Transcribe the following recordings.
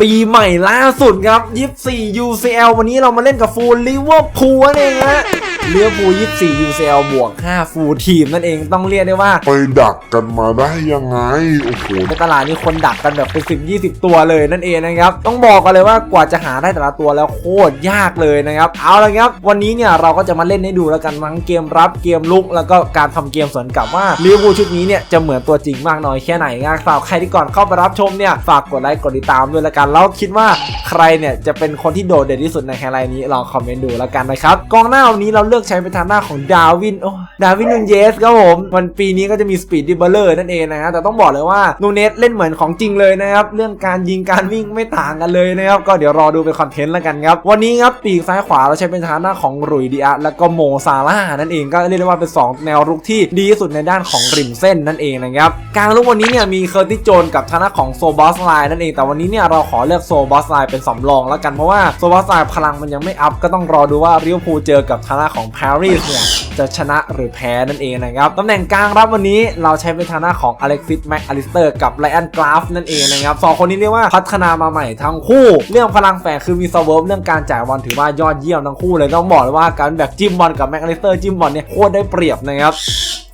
ปีใหม่ล่าสุดครับ 24 UCL วันนี้เรามาเล่นกับฟูลลิเวอร์พูลนั่นเองฮะเลี้ยวภูล24 UCL บวก5ฟูลทีมนั่นเองต้องเรียกได้ว่าไปดักกันมาได้ยังไงโอ้โหในตลาดนี้คนดักกันแบบเป็นสิบยี่สิบตัวเลยนั่นเองนะครับต้องบอกกันเลยว่ากว่าจะหาได้แต่ละตัวแล้วโคตรยากเลยนะครับเอาละครับวันนี้เนี่ยเราก็จะมาเล่นให้ดูแล้วกันทั้งเกมรับเกมลุกแล้วก็การทำเกมสวนกลับว่าลิเวอร์พูลชุดนี้เนี่ยจะเหมือนตัวจริงมากน้อยแค่ไหนนะฝากใครที่ก่อนเข้าไปรับชมเนี่ยฝากกดไลค์กดติดตามด้วยละกันแล้วคิดว่าใครเนี่ยจะเป็นคนที่โดดเด่นที่สุดในแคไลน์นี้ลองคอมเมนต์ดูแล้วกันนะครับกองหน้าวันนี้เราเลือกใช้เป็นทางหน้าของดาวินโอ้ดาวินนูนเยสครับผมวันปีนี้ก็จะมีสปีดดิบเบลเลอร์นั่นเองนะฮะแต่ต้องบอกเลยว่านูเนสเล่นเหมือนของจริงเลยนะครับเรื่องการยิงการวิ่งไม่ต่างกันเลยนะครับก็เดี๋ยวรอดูเป็นคอนเทนต์แล้วกันครับวันนี้ครับปีกซ้ายขวาเราใช้เป็นทางหน้าของรุยดิอาแล้วก็โมซาร่านั่นเองก็เรียกได้ว่าเป็น 2 แนวรุกที่ดีที่สุดในด้านของริมเส้นนั่นเองนะครับกลางลุกวันนี้เนี่ยมีเคอร์ติโจนกับทางหน้าของโซบอสไลน์นั่นเองแต่วันนี้เนี่ยเราขอเลือกโซบอสไลน์เป็นสำรองแล้วกันเพราะว่าโซบอสไลน์พลังมันยังไม่อัพก็ต้องรอดูว่าริวพูเจอกับทางหน้าของปารีสเนี่ยจะชนะหรือแพ้นั่นเองนะครับตำแหน่งกลางรับวันนี้เราใช้เป็นทางหน้าของอเล็กซิสแม็กอลิสเตอร์กับไลอันกราฟนั่นเองนะครับสองคนนี้เรียกว่าพัฒนามาใหม่ทั้งคู่ เรื่องพลังแฝงคือมีสเวิร์ฟเรื่องการจ่ายบอลถือว่ายอดเยี่ยมทั้งคู่เลยต้องบอกเลยว่าการแบบจิ้มบอลกับแม็กอลิสเตอร์จิ้มบอลเนี่ยโคตรได้เปรียบนะครับ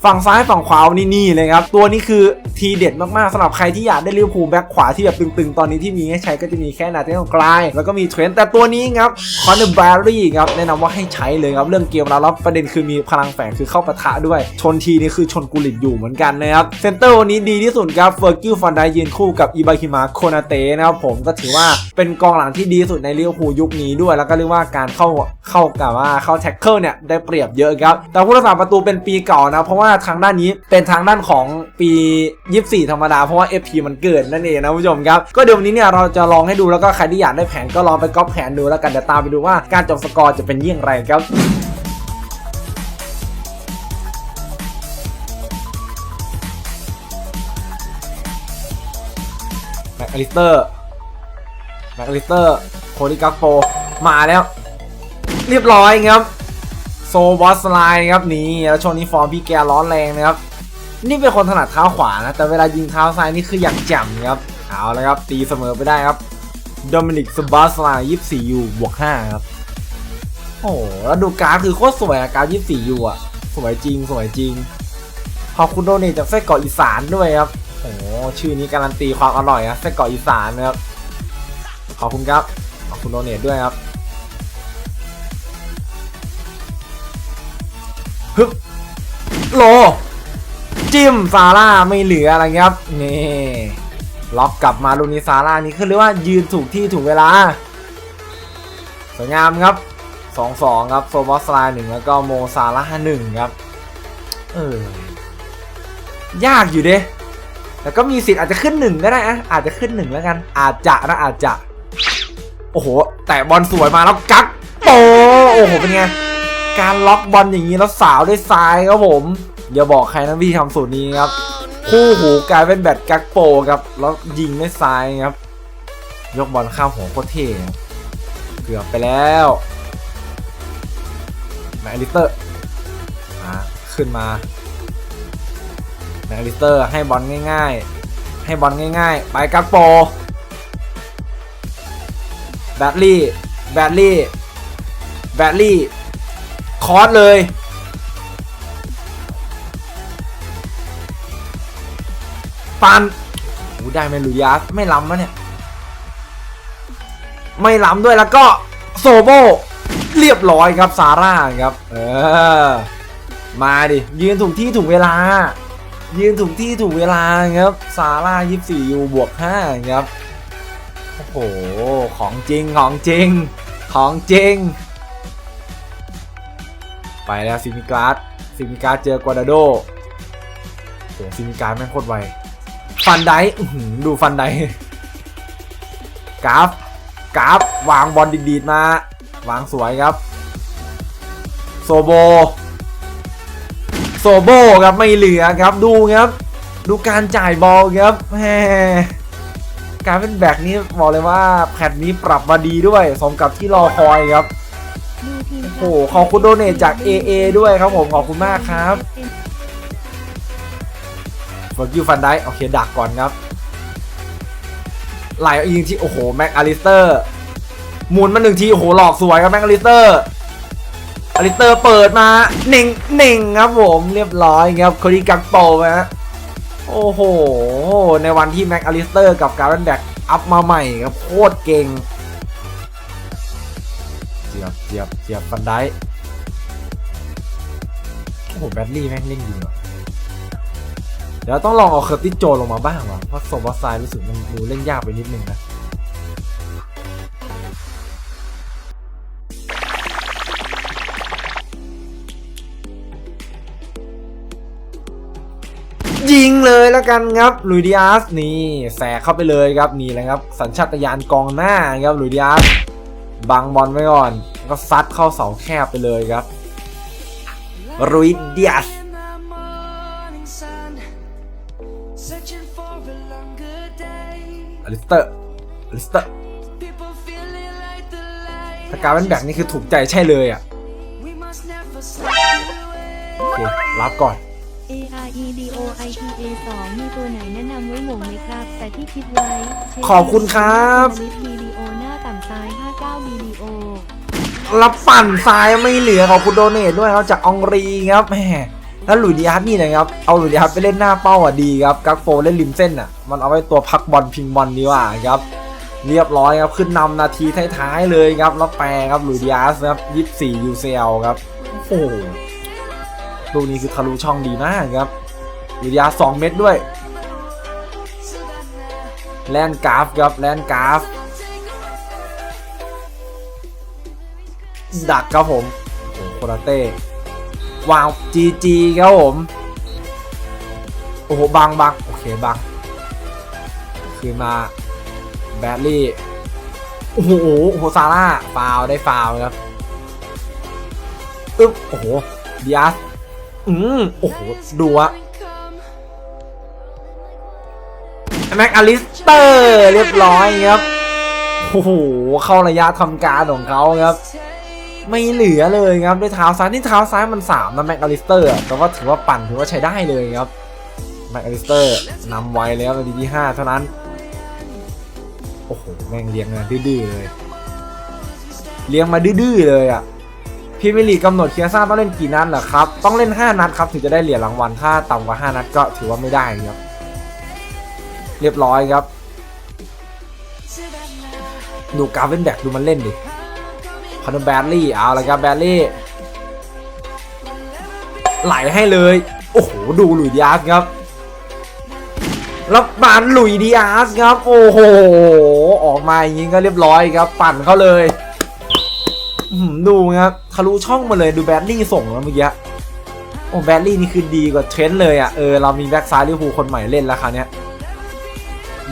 ฝั่งซ้ายฝั่งขวาวันนี้นี่เลยครับ ตัวนี้คือทีเด็ดมากๆสำหรับใครที่อยากได้ลิเวอร์พูลแบ็คขวาที่แบบตึงๆ ตอนนี้ที่มีให้ใช้ก็จะมีแค่นาเทนกลาย แล้วก็มีเทรนต์แต่ตัวนี้ครับคอนเนอร์แบรี่ครับ แนะนำว่าให้ใช้เลยครับ เรื่องเกมเราแล้วประเด็นคือมีพลังแฝงคือเข้าปะทะด้วย ชนทีนี่คือชนกุลิตอยู่เหมือนกันนะครับเซนเตอร์วันนี้ดีที่สุดครับเฟอร์กิลฟันไดยืนคู่กับอิบาคิมาโคนาเตะนะครับผมก็ถือว่าเป็นกองหลังที่ดีที่สุดในลิเวอร์พูลยุคนี้ด้วย แล้วก็เรียกว่าการเข้าเข้ากับว่าเข้าแท็กเกิลเนี่ยได้เปรียบเยอะครับแต่ผู้รักษาประตูเป็นปีเก่านะเพราะว่าทางด้านนี้เป็นทางด้านของปี 24 ธรรมดาเพราะว่า FP มันเกิดนั่นเองนะผู้ชมครับก็เดี๋ยววันนี้เนี่ยเราจะลองให้ดูแล้วก็ใครที่อยากได้แผนก็ลองไปก๊อปแผนดูแล้วกันเดี๋ยวตามไปดูว่าการจบสกอร์จะเป็นเยี่ยงไรครับ อลิสเตอร์แม็กอลิสเตอร์โคดิกักโปมาแล้ว เรียบร้อยครับโซบอสไลน์ครับนี่แล้วช่วงนี้ฟอร์มพี่แกร้อนแรงนะครับ นี่เป็นคนถนัดเท้าขวานะ แต่เวลายิงเท้าซ้ายนี่คืออย่างแจ่มครับเอาละครับ ตีเสมอไปได้ครับโดมินิกสบอสไลน์24ยูบวก5ครับโอ้โหแล้วดูการ์ดคือโคตรสวยอะการ์ด24ยูอะสวยจริงสวยจริงขอบคุณโดเนทจากไส้กรอกอีสานด้วยครับ ชื่อนี้การันตีความอร่อยนะไส้กรอกอีสานนะครับ ขอบคุณครับ ขอบคุณโดเนทด้วยครับฮึบโล จิ้มซาร่าไม่เหลืออะไรครับ นี่ล็อกกลับมาลูนีซาร่านี่คือเรียกว่ายืนถูกที่ถูกเวลา สวยงามครับ2-2ครับโซบอสไลน์หนึ่งแล้วก็โมซาร่าหนึ่งครับ เออ ยากอยู่เด้ แต่ก็มีสิทธิ์อาจจะขึ้นหนึ่งก็ได้อะอาจจะขึ้นหนึ่งแล้วกัน อาจจะนะอาจจะ โอ้โห แต่บอลสวยมาแล้วกักโปโอ้โหเป็นไงการล็อกบอลอย่างนี้แล้วสาวด้วยซ้ายครับผมอย่าบอกใครนะพี่ทำสูตรนี้ครับคู่หูกลายเป็นแบตกักโปครับแล้วยิงด้วยซ้ายครับ ยกบอลข้ามหัวโคตรเท่เกือบไปแล้วแมคอลิเตอร์ขึ้นมา แมคอลิสเตอร์ให้บอลง่าย ๆ ให้บอลง่าย ๆ ไปกักโปแบตลี่แบตลี่แบตลี่คอร์สเลย ปันโอ้ได้ไหมลุยาสไม่ล้ำนะเนี่ย ไม่ล้ำด้วยแล้วก็โซโบเรียบร้อยครับซาร่าครับ เออ มาดิ ยืนถูกที่ถูกเวลา ยืนถูกที่ถูกเวลาครับซาร่า24ยูบวก5ครับโอ้โหของจริงของจริง ของจริง ไปแล้วซิมิกราสซิมิกราสเจอกวาดาโดโหซิมิกราสแม่งโคตรไวฟันไดดูฟันไดกราฟกราฟวางบอลดีดๆมาวางสวยครับ โซโบ โซโบครับไม่เหลือครับดูครับ ดูการจ่ายบอลครับแหมการเป็นแบกนี้บอกเลยว่าแพทนี้ปรับมาดีด้วยสมกับที่รอคอยครับโอ้โหขอบคุณโดเนทจาก AA ด้วยครับผมขอบคุณมากครับเฟอร์กิวฟันได้โอเคดักก่อนครับไหลยิงที่โอ้โหแม็กอลิสเตอร์หมุนมาหนึ่งทีโอ้โหหลอกสวยครับแม็กอลิสเตอร์ อลิสเตอร์เปิดมาเน่งเน่งครับผมเรียบร้อยครับโคดีกักโปนะฮะโอ้โห ในวันที่แม็กอลิสเตอร์กับการ์เรนแบกอัพมาใหม่ครับโคตรเก่งเจียบเจียบเจียบฟันได้โอ้โหแบตลี่แม่งเล่นดีว่ะเดี๋ยวต้องลองเอาเคอร์ติโจลงมาบ้างว่ะเพราะโซบอสไซรู้สึกมันดูเล่นยากไปนิดนึงนะ ยิงเลยแล้วกันครับลุยดิอาสนี่แสกเข้าไปเลยครับนี่แหละครับ สัญชาตญาณกองหน้าครับลุยดิอาสบังบอลไว้ก่อน ก็ซัดเข้าเสาแคบไปเลยครับลุยดิอาสอลิสเตอร์อลิสเตอร์ถ้าการเป็นแบกนี่คือถูกใจใช่เลยอะโอเครับก่อน A R E D O I T A 2มีตัวไหนแนะนำไว้หมงไหมครับ แต่ที่คิดไว้เช็ขอบคุณครับลิสวิดีโอหน้าต่ำซ้าย 59วิดีโอรับปั่นซ้ายไม่เหลือขอบคุณโดเนทด้วยครับจากอองรีครับแหมแล้วหลุยส์ดิอาร์ตนี่นะครับ เอาหลุยส์ดิอาร์ตไปเล่นหน้าเป้าอะดีครับ กักโฟเล่นริมเส้นอะ มันเอาไว้ตัวพักบอลพิงบอลดีกว่าครับ เรียบร้อยครับ ขึ้นนำนาทีท้ายๆเลยครับ แล้วแปรครับหลุยส์ดิอาร์ตครับ24 UCL ครับ โอ้โหลูกนี้คือทะลุช่องดีมากครับ หลุยส์ดิอา2เม็ดด้วย แลนกราฟครับแลนกราฟ ดักครับผมโอ้โหโคราเต้วางจีจีครับผม โอ้โหบังบังโอเคบังคืนมาแบดลี่ โอ้โหโอ้โหซาร่าฟาวได้ฟาวครับอึ๊บโอ้โหดิอาสอืมโอ้โหดูอะ แม็กอลิสเตอร์เรียบร้อยครับโอ้โหเข้าระยะทำการของเขาครับ ไม่เหลือเลยครับด้วยเท้าซ้ายนี่เท้าซ้ายมัน3นะแม็กอลิสเตอร์แต่ว่าถือว่าปั่นถือว่าใช้ได้เลยครับแม็กอลิสเตอร์นำไว้แล้วนาทีที่5เท่านั้นโอ้โหแม่งเลี้ยงมาดื้อเลย เลี้ยงมาดื้อเลยอะพรีเมียร์ลีกำหนดเคียซ่าต้องเล่นกี่นัดเหรอครับ ต้องเล่น 5 นัดครับ ถึงจะได้เหรียญรางวัลถ้าต่ำกว่า 5 นัดก็ถือว่าไม่ได้ครับ เรียบร้อยครับ ดูกราฟเวนแบกดูมันเล่นดิคอนแบดลี่เอาละครับแบดลี่ ไหลให้เลย โอ้โห ดูหลุยดิอาสครับแล้วบานหลุยดิอาสครับ โอ้โห ออกมาอย่างนี้ก็เรียบร้อยครับ ปั่นเขาเลยดูครับทะลุช่องมาเลยดูแบดลี่ส่งแล้วเมื่อกี้โอ้แบดลี่นี่คือดีกว่าเทรนต์เลยอะเออเรามีแบ็กซ้ายลิเวอร์พูลคนใหม่เล่นแล้วคราวเนี้ย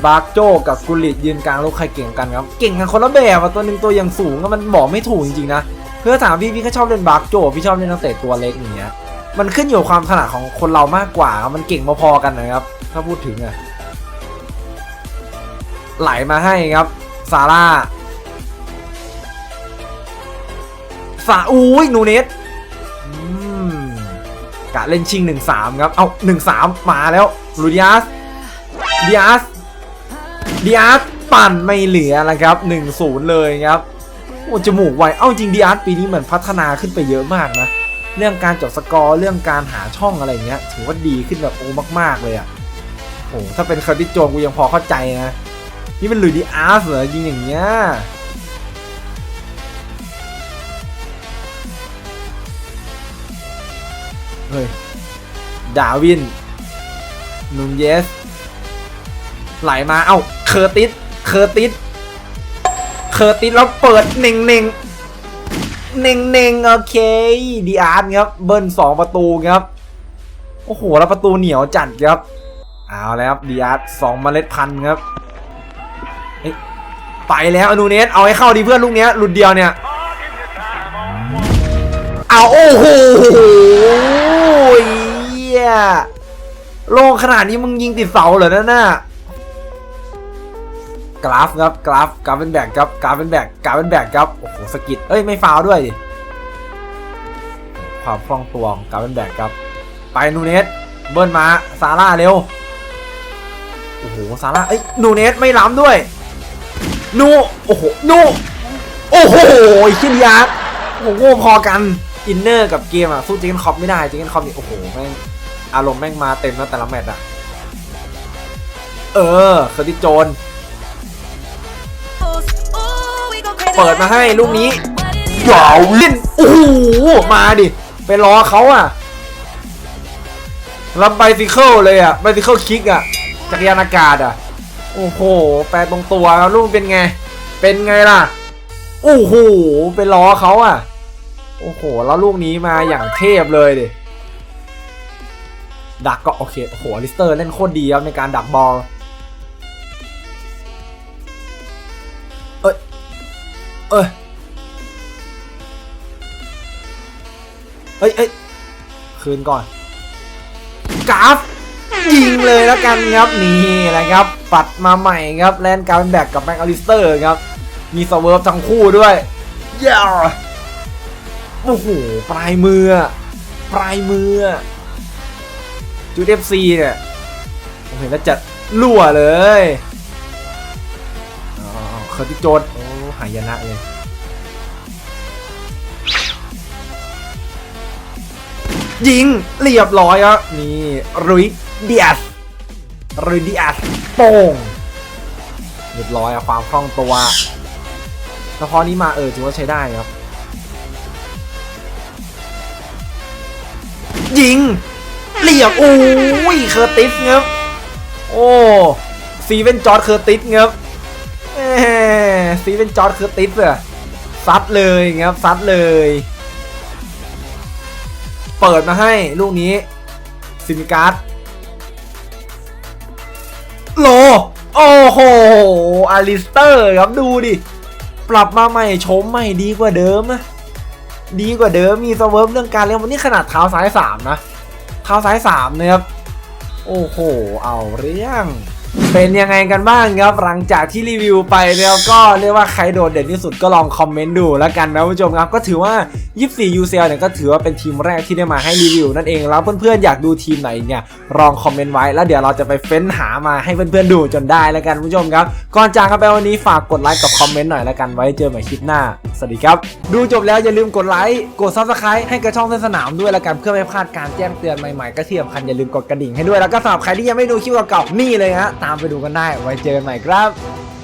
บาร์โจกับกุลิตยืนกลางลูกใครเก่งกันครับ เก่งกันคนละแบบอะตัวหนึ่งตัวอย่างสูงก็มันบอกไม่ถูกจริงๆนะ เพื่อถามพี่พี่ก็ชอบเล่นบาร์โจพี่ชอบเล่นนักเตะตัวเล็กอย่างเงี้ย มันขึ้นอยู่ความถนัดของคนเรามากกว่ามันเก่งพอๆกันนะครับ ถ้าพูดถึงอะไหลมาให้ครับซาร่าสาอุ้ยนูเนสอืมกะเล่นชิง 1-3 ครับ เอา 1-3 มาแล้วลูดิอาสดิอาส ดิอาสปั่นไม่เหลือแล้วครับ1-0 เลยครับโอ้จมูกไวเอ้าจริงดิอาสปีนี้เหมือนพัฒนาขึ้นไปเยอะมากนะ เรื่องการจดสกอร์เรื่องการหาช่องอะไรเงี้ย ถือว่าดีขึ้นแบบโอ้มากๆเลยอะ่ะโอ้ถ้าเป็นเคอร์ติโจกูยังพอเข้าใจนะ นี่เป็นลุยดิอาสเหรอยิงอย่างเงี้ยเฮ้ยดาวินนุนเยส ไหลมาเอ้า เคอร์ติส เคอร์ติส เคอร์ติสแล้วเปิดเน่งเน่งเน่งเน่งโอเคดีอาร์ตครับ เบิ้ลสองประตูครับ โอ้โห แล้วประตูเหนียวจัดครับ เอาแล้วครับดีอาร์ตสองเมล็ดพันธุ์ครับไปแล้วอนูเนสเอาให้เข้าดีเพื่อนลูกเนี้ยหลุดเดียวเนี่ย เอาโอ้โหเหี้ยโล่งขนาดนี้มึงยิงติดเสาเหรอนั่นน่ะ กราฟครับกราฟกราฟเป็นแบกครับกราฟเป็นแบกกราฟเป็นแบกครับโอ้โหสกิดเอ้ยไม่ฟาวด้วยดิความคล่องตัวของกราฟเป็นแบกครับ ไปนูเนสเบิ้ลมาซาร่าเร็วโอ้โหซาร่าเอ้ยนูเนสไม่ล้ำด้วยนูโอ้โหนูโอ้โหคิดยักโอ้โหพอกันอินเนอร์กับเกมอะสู้จิงกิลคอปไม่ได้จิงกิลคอปนี่โอ้โหแม่งอารมณ์แม่งมาเต็มแล้วแต่ละแมตช์อะเออเคอร์ติโจน เปิดมาให้ลูกนี้อย่าวิวินโอ้โหมาดิ ไปรอเขาอะรับไบซิเคิลเลยอะไบซิเคิลคิกอะ จักรยานอากาศอะ โอ้โห แปลตรงตัวแล้วลูกเป็นไง เป็นไงล่ะ โอ้โห ไปล้อเขาอะ โอ้โห แล้วลูกนี้มาอย่างเทพเลยดิ ดักก็โอเค โอ้โหอลิสเตอร์เล่นโคตรดีครับในการดักบอล เอ้ยเอ้ยเอ้ยคืนก่อนกราฟยิงเลยแล้วกันครับนี่แหละครับ ปัดมาใหม่ครับแลนการ์แบกกับแม็กอลิสเตอร์ครับ มีสเวิร์ฟทั้งคู่ด้วยเย่าโอ้โหปลายมือ ปลายมือจูดเอฟซีเนี่ยผมเห็นแล้วจะรั่วเลยอ๋อเคอร์ติโจนโอ้ายนะเลยยิงเรียบร้อยอะนี่รุยเดียสรุยเดียสโป่งเรียบร้อยอะความคล่องตัวแล้วพอนี้มาเออถือว่าใช้ได้ครับ ยิงเรียบโอ้ยเคอร์ติสครับโอ้ซีเวนจอร์ดเคอร์ติสครับแห มซีเวนจอร์ดเคอติสอะซัดเลยครับซัดเลย เปิดมาให้ลูกนี้ซิมิการ์ดโล โอ้โหอาริสเตอร์ครับดูดิ ปรับมาใหม่โฉมใหม่ดีกว่าเดิมนะดีกว่าเดิมมีสเวิร์ฟเรื่องการเลี้ยงมันนี่ขนาดเท้าซ้ายสามนะเท้าซ้ายสามนะครับโอ้โห เอาเรื่อง เป็นยังไงกันบ้างครับหลังจากที่รีวิวไปแล้วก็เรียกว่าใครโดดเด่นที่สุดก็ลองคอมเมนต์ดูแล้วกันนะผู้ชมครับก็ถือว่า 24 UCL เนี่ยก็ถือว่าเป็นทีมแรกที่ได้มาให้รีวิวนั่นเองแล้วเพื่อนๆอยากดูทีมไหนเนี่ยลองคอมเมนต์ไว้แล้วเดี๋ยวเราจะไปเฟ้นหามาให้เพื่อนๆดูจนได้แล้วกันผู้ชมครับก่อนจากกันไปวันนี้ฝากกดไลค์กับคอมเมนต์หน่อยแล้วกันไว้เจอใหม่คลิปหน้าสวัสดีครับดูจบแล้วอย่าลืมกดไลค์กด Subscribe ให้กระช่องเส้นสนามด้วยแล้วกันเพื่อไม่พลาดการแจ้งเตือนใหม่ๆก็ที่สำคัญอย่าลืมกดกระดิ่งให้ด้วยแล้วก็สำหรับใครที่ยังไม่ดูคลิปเก่าๆนี่เลยฮะตามไปดูกันได้ ไว้เจอกันใหม่ครับ